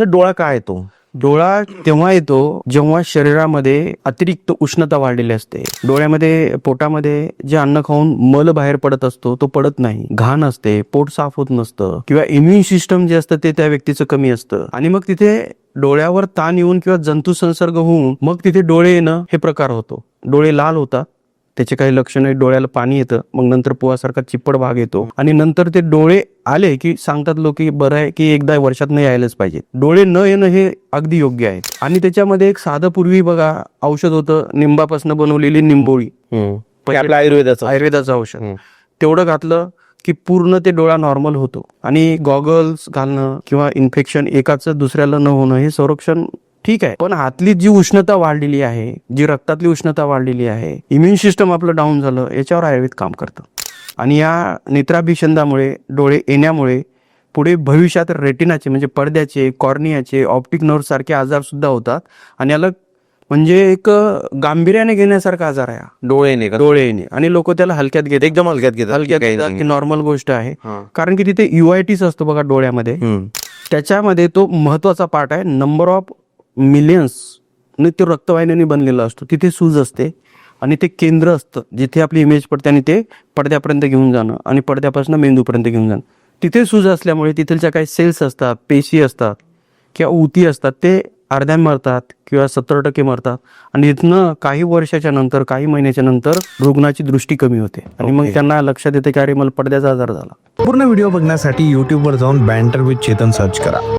Sir डोळा काय येतो? डोळा तेव्हा येतो जेव्हा शरीरामध्ये अतिरिक्त उष्णता वाढलेली असते. डोळ्यामध्ये पोटामध्ये जे अन्न खाऊन मल बाहेर पडत असतो तो पडत नाही. घाण असते पोट साफ होत नसतं किंवा इम्युन सिस्टम जे असतं ते त्या व्यक्तीचं कमी असतं. आणि मग तिथे डोळ्यावर ताण येऊन किंवा जंतू संसर्ग होऊन मग तिथे डोळे येणं हे प्रकार होतो. डोळे लाल होतात त्याचे काही लक्षण आहे डोळ्याला पाणी येतं. मग नंतर पोहासारखा चिप्पड भाग येतो. आणि नंतर ते डोळे आले की सांगतात लोक की बरं आहे की एकदा वर्षात नाही यायलाच पाहिजे. डोळे न येणं हे अगदी योग्य आहे. आणि त्याच्यामध्ये एक साधं पूर्वी बघा औषध होतं निंबापासून बनवलेली निंबोळी. आयुर्वेदाचं. आयुर्वेदाचं औषध. तेवढं घातलं की पूर्ण ते डोळा नॉर्मल होतो. आणि गॉगल्स घालणं किंवा इन्फेक्शन एकाचं दुसऱ्याला न होणं हे संरक्षण ठीक आहे. पण हातली जी उष्णता वाढलेली आहे जी रक्तातली उष्णता वाढलेली आहे इम्युन सिस्टम आपलं डाऊन झालं याच्यावर आयुर्वेद काम करतं. आणि या नेत्राभिषंदामुळे डोळे येण्यामुळे पुढे भविष्यात रेटिनाचे म्हणजे पडद्याचे कॉर्नियाचे ऑप्टिक नर्व सारखे आजार सुद्धा होतात. आणि याला म्हणजे एक गांभीर्याने घेण्यासारखा आजार आहे हा. डोळे नाही का? डोळे येणे. आणि लोक त्याला हलक्यात घेतात. एकदम हलक्यात घेतात. हलक्यात घेतात नॉर्मल गोष्ट आहे. कारण की तिथे युआयटीस असतो बघा डोळ्यामध्ये. त्याच्यामध्ये तो महत्त्वाचा पार्ट आहे. नंबर ऑफ मिलियन्स ने ते रक्तवाहिन्यांनी बनलेला असतो. तिथे सूज असते आणि ते केंद्र असतं. जिथे आपली इमेज पडते आणि ते पडद्यापर्यंत घेऊन जाणं आणि पडद्यापासून मेंदूपर्यंत घेऊन जाणं. तिथे सूज असल्यामुळे तिथलच्या काही सेल्स असतात पेशी असतात किंवा उती असतात ते अर्ध्या मरतात किंवा सत्तर टक्के मरतात. आणि इथनं काही वर्षाच्या नंतर काही महिन्याच्या नंतर रुग्णाची दृष्टी कमी होते. आणि मग. त्यांना लक्षात येते की अरे मला पडद्याचा आजार झाला. पूर्ण व्हिडिओ बघण्यासाठी यूट्यूबवर जाऊन बँटर विथ चेतन सर्च करा.